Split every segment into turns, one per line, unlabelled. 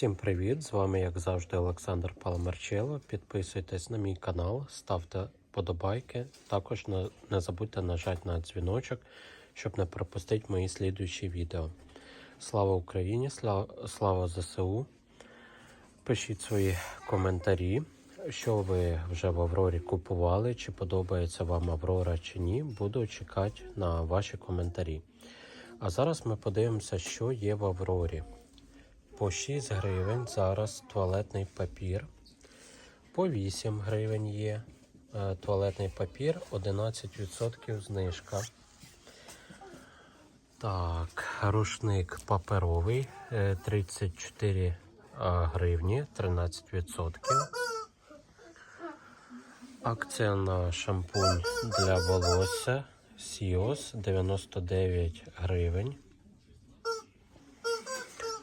Всім привіт! З вами, як завжди, Олександр Паламарчело. Підписуйтесь на мій канал, ставте подобайки. Також не, забудьте нажати на дзвіночок, щоб не пропустити мої слідуючі відео. Слава Україні! Слава ЗСУ! Пишіть свої коментарі, що ви вже в Аврорі купували, чи подобається вам Аврора чи ні. Буду чекати на ваші коментарі. А зараз ми подивимося, що є в Аврорі. По 6 гривень зараз туалетний папір. По 8 гривень є е, туалетний папір, 11% знижка. Так, рушник паперовий е, 34 гривні, 13%. Акція шампунь для волосся Сіос 99 гривень.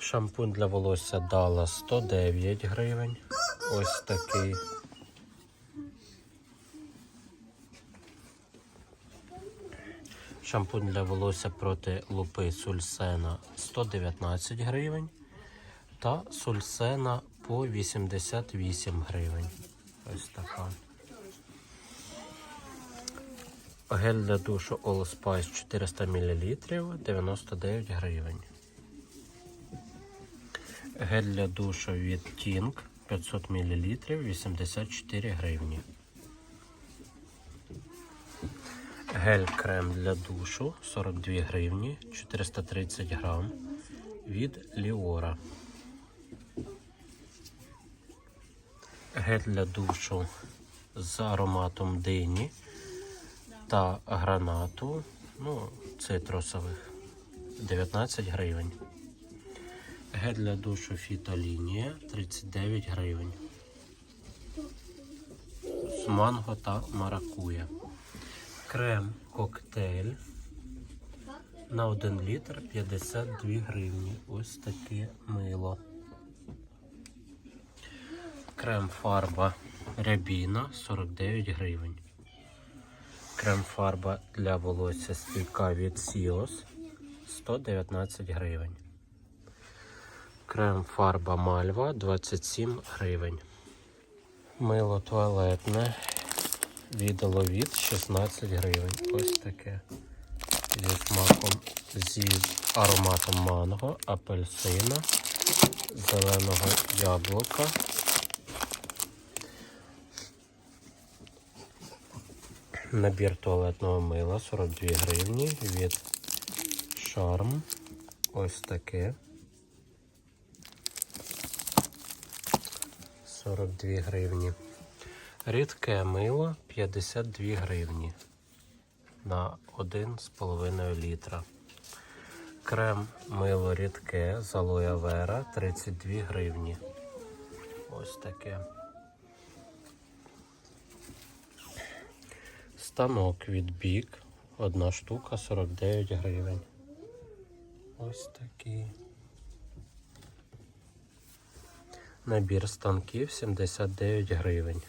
Шампунь для волосся Дала 109 гривень. Ось такий. Шампунь для волосся проти лупи Сульсена 119 гривень. Та Сульсена по 88 гривень. Ось така. Гель для душу All Spice 400 мл 99 гривень. Гель для душу від Tink 500 мл 84 гривні. Гель крем для душу 42 гривні 430 грам від Ліора. Гель для душу з ароматом дині та гранату, ну, цитрусових 19 гривень. Гель для душу фітолінія 39 гривень. З манго та маракуя. Крем коктейль на 1 літр 52 гривні. Ось таке мило. Крем фарба рябіна 49 гривень. Крем фарба для волосся стійка від Сіос 119 гривень. Крем фарба мальва 27 гривень. Мило туалетне від Ловіт 16 гривень. Ось таке. Зі смаком, зі ароматом манго, апельсина, зеленого яблука. Набір туалетного мила 42 гривні від Шарм. Ось таке. 42 гривні. Рідке мило 52 гривні на 1,5 літра. Крем мило рідке з алоє вера 32 гривні. Ось таке. Станок від бік. Одна штука 49 гривень. Ось такий. Набір станків 79 гривень.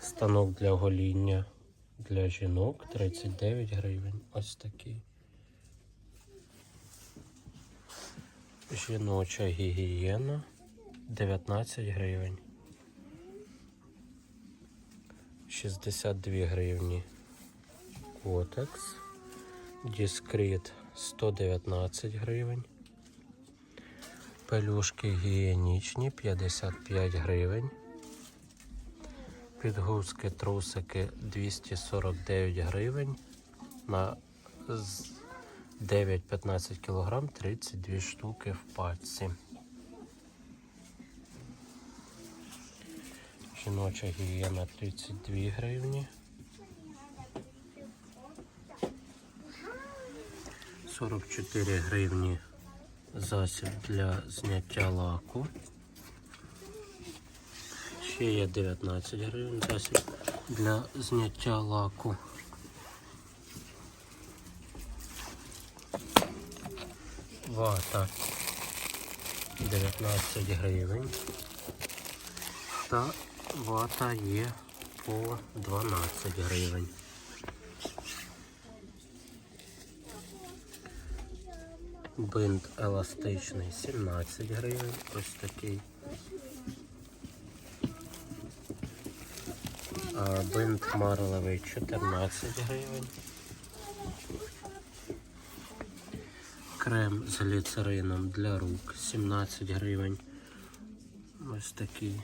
Станок для гоління для жінок 39 гривень. Ось такий. Жіноча гігієна 19 гривень. 62 гривні. Котекс. Дискрет 119 гривень. Пелюшки гігієнічні 55 гривень. Підгузки трусики 249 гривень. На 9-15 кг 32 штуки в пачці. Жіноча гігієна 32 гривні. 44 гривні засіб для зняття лаку. Ще є 19 гривень засіб для зняття лаку. Вата 19 гривень. Та вата є по 12 гривень. Бинт еластичний 17 гривень. Ось такий. А бинт марлевий 14 гривень. Крем з гліцерином для рук 17 гривень. Ось такий.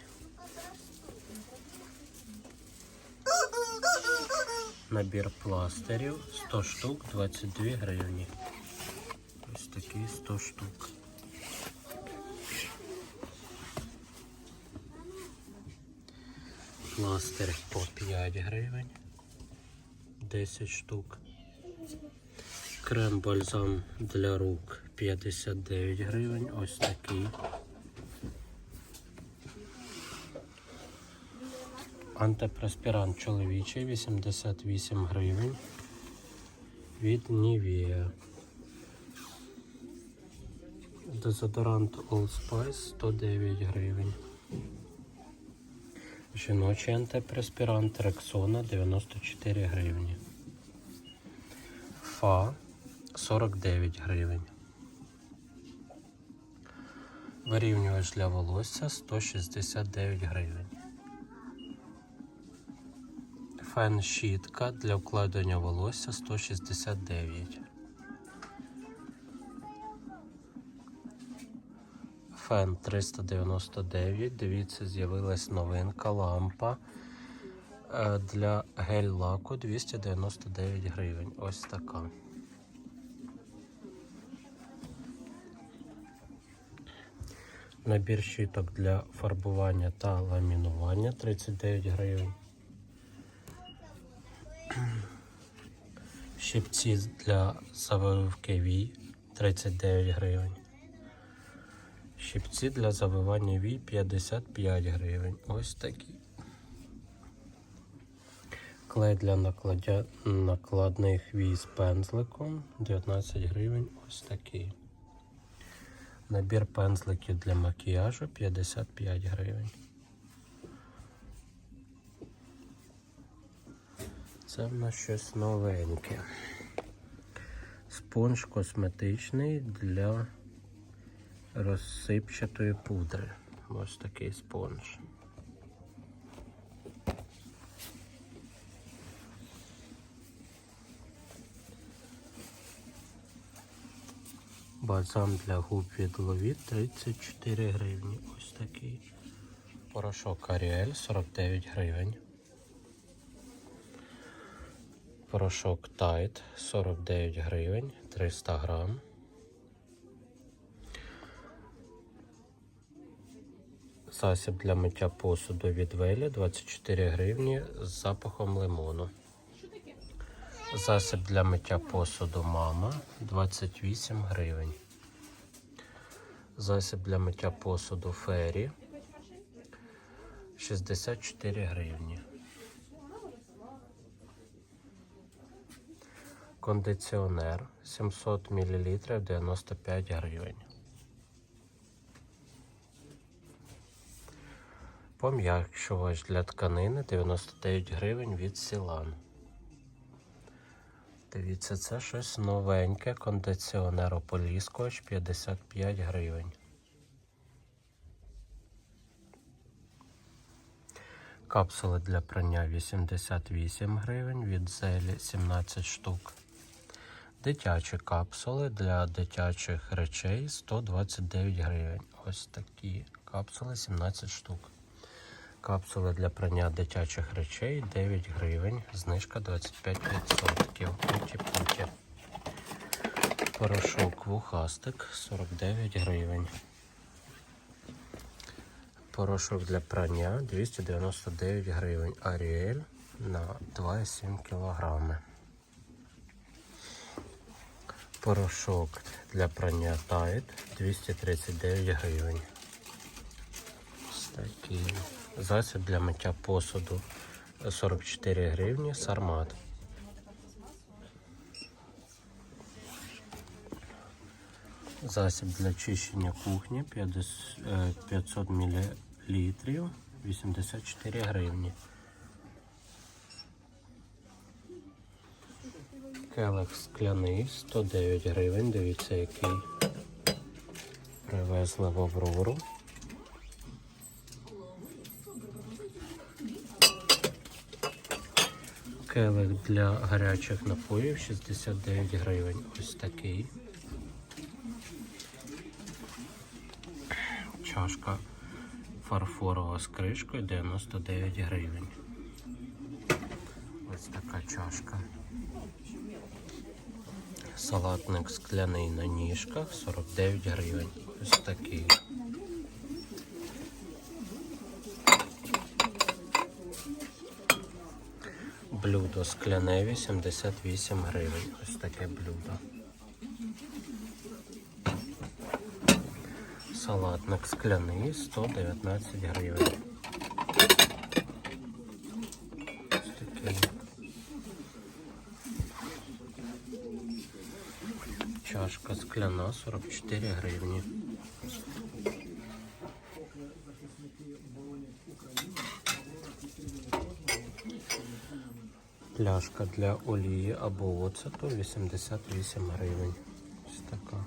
Набір пластирів 100 штук 22 гривні. Такий 100 штук. Пластир по 5 гривень. 10 штук. Крем бальзам для рук 59 гривень. Ось такий. Антипреспірант чоловічий 88 гривень. Від Nivea. Дезодорант Old Spice 109 гривень. Жіночий антипреспірант Рексона 94 гривні. Фа 49 гривень. Вирівнювач для волосся 169 гривень. Фен щітка для вкладення волосся 169. Фен 399. Дивіться, з'явилась новинка лампа е, для гель-лаку 299 гривень. Ось така. Набір щіток для фарбування та ламінування 39 гривень. Щипці для завивки вій 39 гривень. Щипці для завивання вій 55 гривень. Ось такі. Клей для накладя... накладних вій з пензликом 19 гривень. Ось такий. Набір пензликів для макіяжу 55 гривень. Це в нас щось новеньке. Спонж косметичний для розсипчатої пудри. Ось такий спонж. Бальзам для губ від Ловіт 34 гривні. Ось такий. Порошок Аріель 49 гривень. Порошок Тайт 49 гривень, 300 грам. Засіб для миття посуду від Велі 24 гривні з запахом лимону. Засіб для миття посуду мама 28 гривень. Засіб для миття посуду Фері 64 гривні. Кондиціонер 700 мл 95 гривень. Пом'якшувач для тканини 99 гривень від Сілан. Дивіться, це щось новеньке. Кондиціонер ополіскувач 55 гривень. Капсули для прання 88 гривень, від зелі 17 штук. Дитячі капсули для дитячих речей 129 гривень. Ось такі капсули 17 штук. Капсули для прання дитячих речей 9 гривень, знижка 25%. Путі-путі. Порошок вухастик 49 гривень. Порошок для прання 299 гривень. Аріель на 2,7 кг. Порошок для прання Tide 239 гривень. Ось такий. Засіб для миття посуду 44 гривні. Сармат. Засіб для чищення кухні 50, е, 500 мл 84 гривні. Келих скляний 109 гривень. Дивіться, який привезли в Аврору. Келих для гарячих напоїв 69 гривень. Ось такий. Чашка фарфорова з кришкою 99 гривень. Ось така чашка. Салатник скляний на ніжках 49 гривень. Ось такий. Блюдо скляне 88 гривень. Ось таке блюдо. Салатник скляний 119 гривень. Ось такий. Чашка скляна 44 гривні. Пляшка для олії або оцету 88 гривень. Ось така.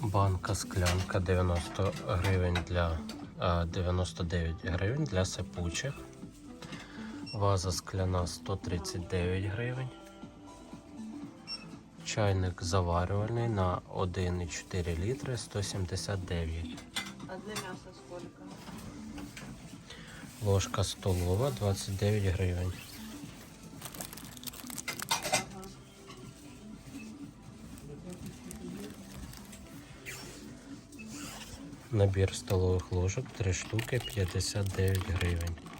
Банка склянка 90 гривень для 99 гривень для сипучих. Ваза скляна 139 гривень. Чайник заварювальний на 1,4 літри 179.
А для мяса сколько?
Ложка столова 29 гривень. Набір столових ложок 3 штуки 59 гривень.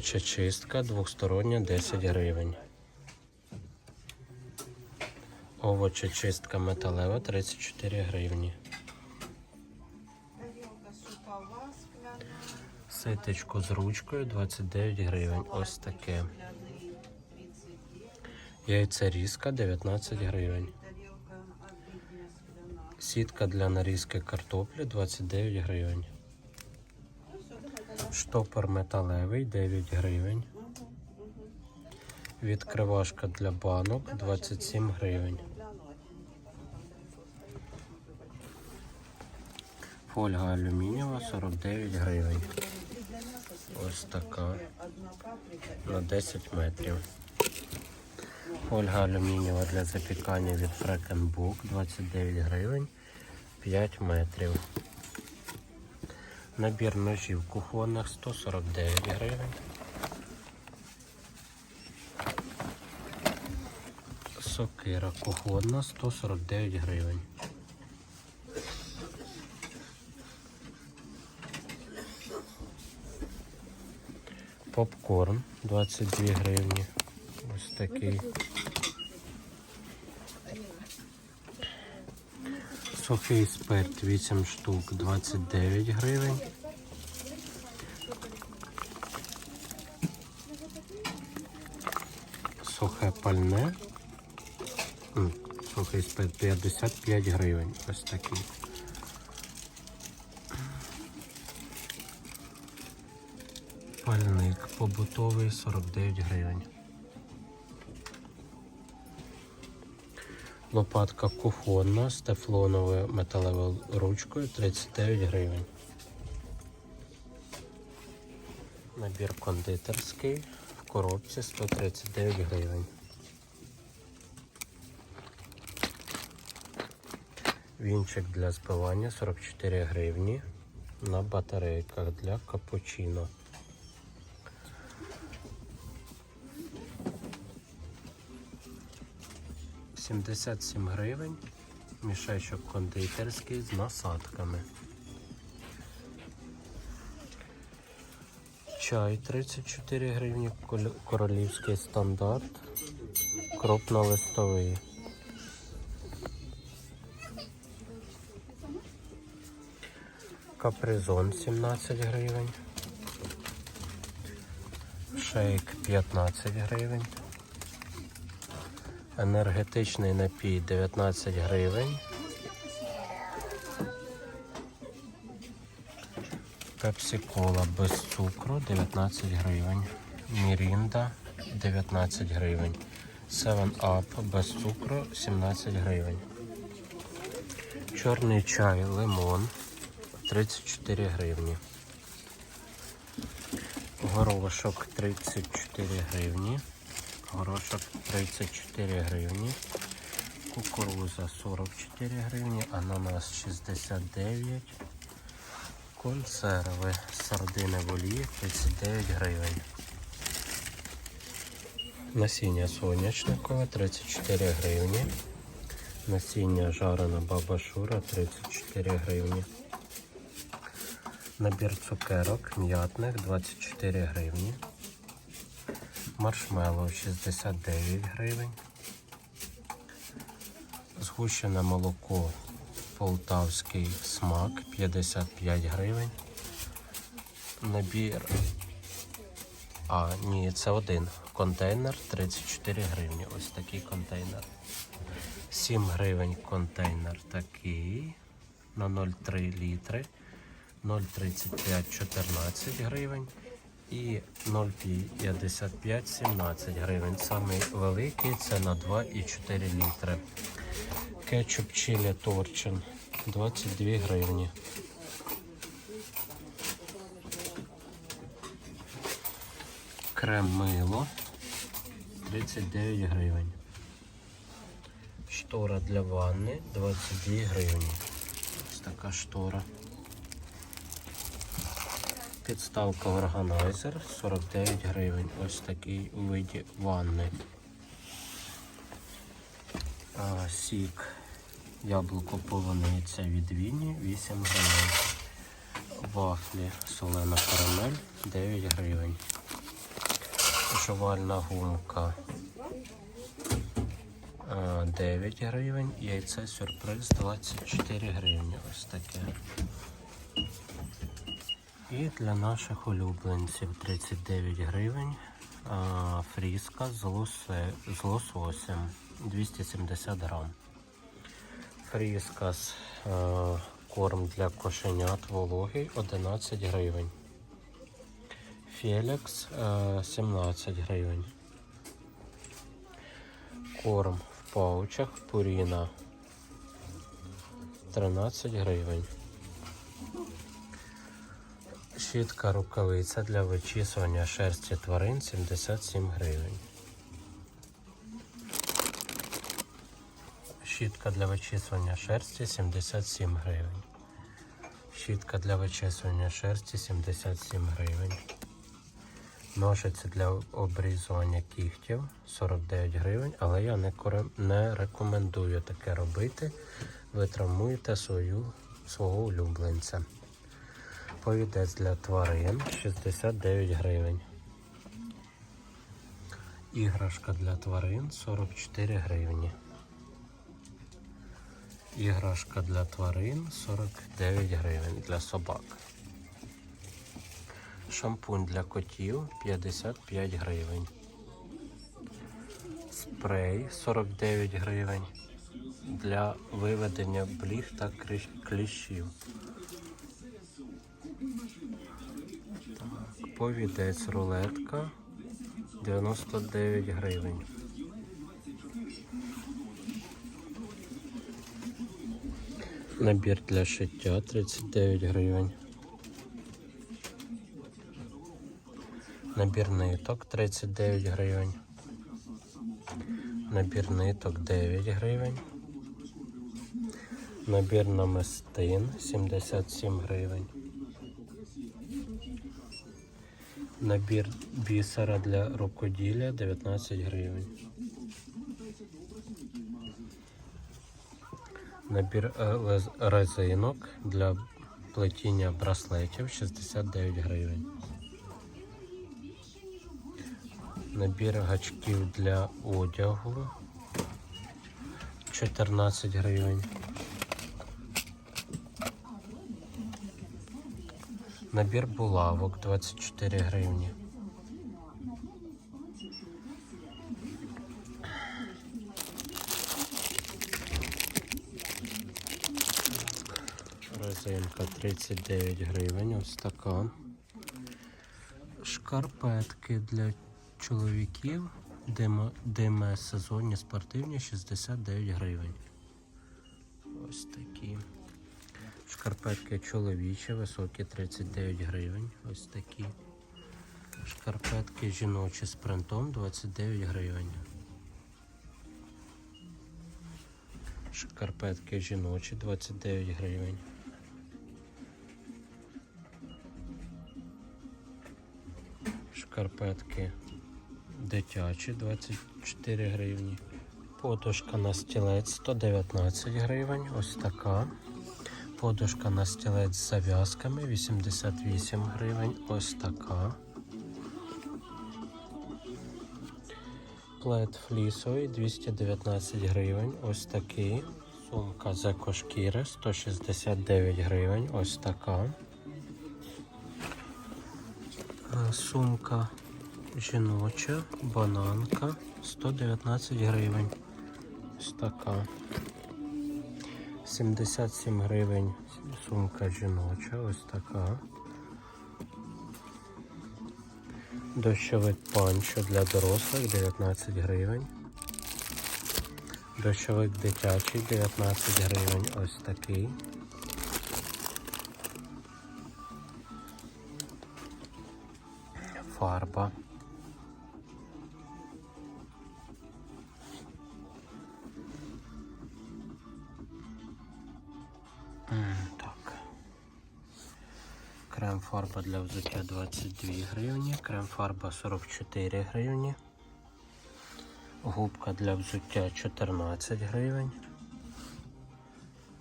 Овочечистка двохстороння 10 гривень. Овочечистка металева 34 гривні. Ситечко з ручкою 29 гривень. Ось таке.
Скляные 39.
Яйцерізка 19 гривень. Сітка для нарізки картоплі 29 гривень. Штопор металевий 9 гривень. Відкривашка для банок
Давай
27 гривень. Фольга алюмінієва 49 гривень. Ось така на 10 метрів. Фольга алюмінієва для запікання від Фрекенбук 29 гривень 5 метрів. Набір ножів кухонних 149 гривень. Сокира кухонна 149 гривень. Попкорн 22 гривні. Ось такий. Сухий спирт 8 штук 29 гривень. Сухе пальне. Сухий спирт 55 гривень. Ось такий. Пальник побутовий 49 гривень. Лопатка кухонна з тефлоновою металевою ручкою 39 гривень. Набір кондитерський в коробці 139 гривень. Вінчик для збивання 44 гривні на батарейках для капучино. Сімдесят сім гривень. Мішечок кондитерський з насадками. Чай 34 гривні, королівський стандарт, крупнолистовий. Капризон 17 гривень. Шейк 15 гривень. Енергетичний напій 19 гривень. Пепсі-кола без цукру 19 гривень. Мірінда 19 гривень. 7 Up без цукру 17 гривень. Чорний чай лимон 34 гривні. Горошок 34 гривні. Горошок 34 гривні. Кукуруза 44 гривні, ананас 69. Консерви сардини в олії 39 гривень. Насіння соняшникове 34 гривні. Насіння жарена баба Шура 34 гривні. Набір цукерок м'ятних 24 гривні. Маршмеллоу 69 гривень. Згущене молоко Полтавський смак 55 гривень. Набір. А, ні, це один. Контейнер 34 гривні. Ось такий контейнер. 7 гривень контейнер такий на 0,3 літри. 0,35 14 гривень і 0,55 17 гривень. Самий великий це на 2,4 літри. Кетчуп чилі торчин 22 гривні. Крем мило 39 гривень. Штора для ванни 22 гривні. Ось така штора. Підставка органайзер 49 гривень. Ось такий у виді ванни. А, сік яблуко полуниця від Віні 8 гривень. Вафлі солена карамель 9 гривень. Жувальна гумка 9 гривень. Яйце сюрприз 24 гривні. Ось таке. І для наших улюбленців 39 гривень. Фріска з, лосе, з лососем 270 грам. Фріска з корм для кошенят вологий 11 гривень. Фелікс 17 гривень. Корм в паучах Пуріна 13 гривень. Щітка рукавиця для вичісування шерсті тварин 77 гривень. Щітка для вичісування шерсті 77 гривень. Щітка для вичісування шерсті 77 гривень. Ножиці для обрізування кігтів 49 гривень, але я не, не рекомендую таке робити. Ви травмуєте свою, свого улюбленця. Повідець для тварин 69 гривень. Іграшка для тварин 44 гривні. Іграшка для тварин 49 гривень для собак. Шампунь для котів 55 гривень. Спрей 49 гривень для виведення бліг та кліщів. Повідець рулетка 99 гривень. Набір для шиття 39 гривень. Набір ниток 39 гривень. Набір ниток 9 гривень. Набір намистин 77 гривень. Набір бісера для рукоділля 19 гривень. Набір е, резинок для плетіння браслетів 69 гривень. Набір гачків для одягу 14 гривень. Набір булавок 24 гривні. Розинка 39 гривень, ось така. Шкарпетки для чоловіків, ДМС сезонні спортивні 69 гривень. Ось такі. Шкарпетки чоловічі, високі 39 гривень. Ось такі. Шкарпетки жіночі з принтом 29 гривень. Шкарпетки жіночі 29 гривень. Шкарпетки дитячі 24 гривні. Подушка на стілець 119 гривень. Ось така. Подушка на стілець з зав'язками 88 гривень. Ось така. Плед флісовий 219 гривень. Ось такий. Сумка з екошкіри 169 гривень. Ось така. Сумка жіноча, бананка 119 гривень. Ось така. 77 гривень сумка жіноча, ось така. Дощовик панчо для дорослих 19 гривень. Дощовик дитячий 19 гривень, ось такий. Фарба. Крем фарба для взуття 22 гривні, крем фарба 44 гривні. Губка для взуття 14 гривень.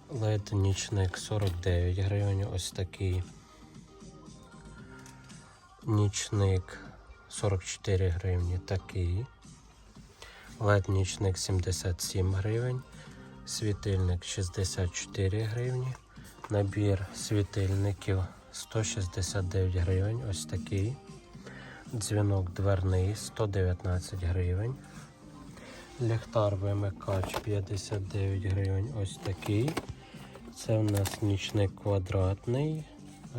Лед нічник 49 гривень, ось такий. Нічник 44 гривні, такий. Лед нічник 77 гривень. Світильник 64 гривні. Набір світильників 169 гривень. Ось такий. Дзвінок дверний 119 гривень. Ліхтар вимикач 59 гривень. Ось такий. Це у нас нічник квадратний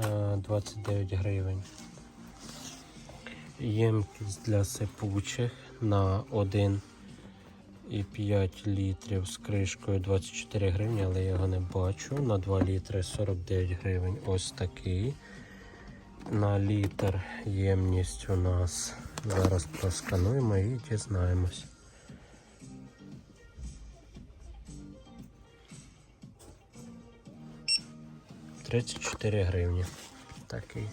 е, 29 гривень. Ємкість для сипучих на 1 і 5 літрів з кришкою 24 гривні, але я його не бачу. На 2 літри 49 гривень. Ось такий. На літр ємність у нас зараз проскануємо і дізнаємось. Тридцять чотири гривні. Такий.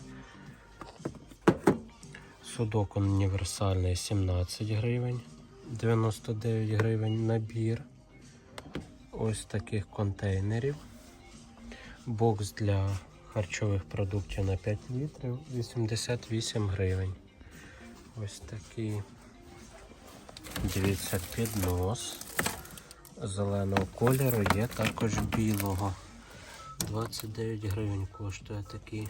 Судок універсальний 17 гривень. 99 гривень набір ось таких контейнерів. Бокс для харчових продуктів на 5 літрів 88 гривень. Ось такий, дивіться, піднос зеленого кольору, є також білого. 29 гривень коштує такий.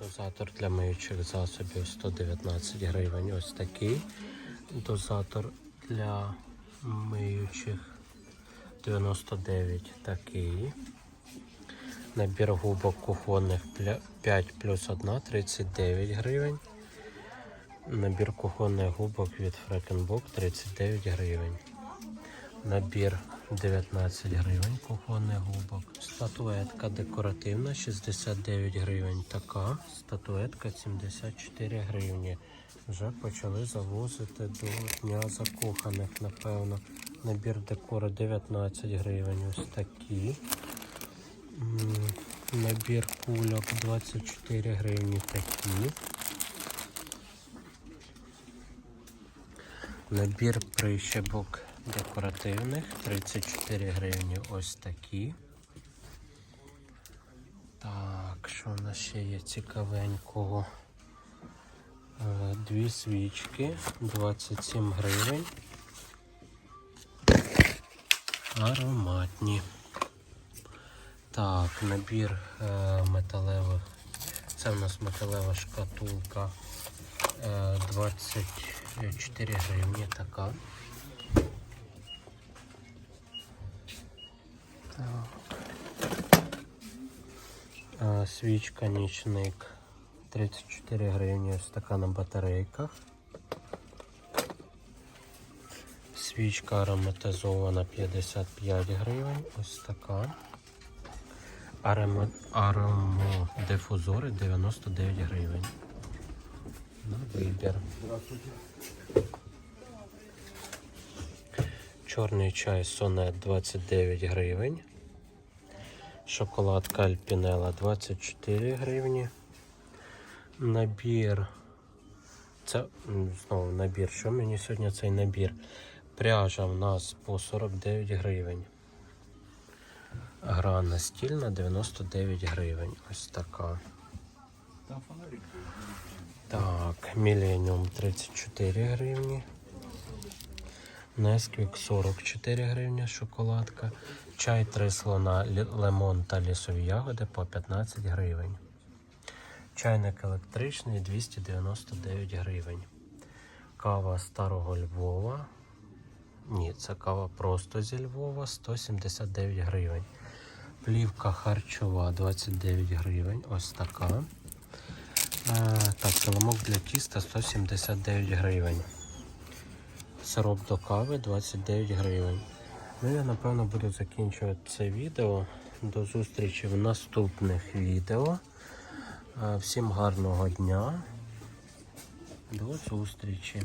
Дозатор для миючих засобів 119 гривень. Ось такий. Дозатор для миючих 99 такий. Набір губок кухонних 5 плюс 1 39 гривень. Набір кухонних губок від Фрекенбок 39 гривень. Набір 19 гривень кухонних губок. Статуетка декоративна 69 гривень. Така статуетка 74 гривні. Вже почали завозити до Дня закоханих, напевно. Набір декора 19 гривень. Ось такі. Набір кульок 24 гривні такі. Набір прищепок декоративних 34 гривні ось такі. Так, що в нас ще є цікавенького? Е, Дві свічки 27 гривень. Ароматні. Так, набір е, металевих. Це в нас металева шкатулка е, 24 гривні така. А, Свічка нічник 34 гривні, ось така на батарейках. Свічка ароматизована 55 гривень, ось така. Аромодифузори 99 гривень. На вибір. Чорний чай сонет 29 гривень. Шоколадка Альпінела 24 гривні. Набір. Це знову набір. Що мені сьогодні цей набір? Пряжа в нас по 49 гривень. Гра настільна 99 гривень. Ось така. Так, Millennium 34 гривні. Несквік 44 гривні шоколадка. Чай три слона, лимон та лісові ягоди по 15 гривень. Чайник електричний 299 гривень. Кава старого Львова. Ні, це кава просто зі Львова 179 гривень. Плівка харчова 29 гривень. Ось така. Е, так, килимок для тіста 179 гривень. Сироп до кави 29 гривень. Ну, я напевно буду закінчувати це відео. До зустрічі в наступних відео. Е, Всім гарного дня. До зустрічі.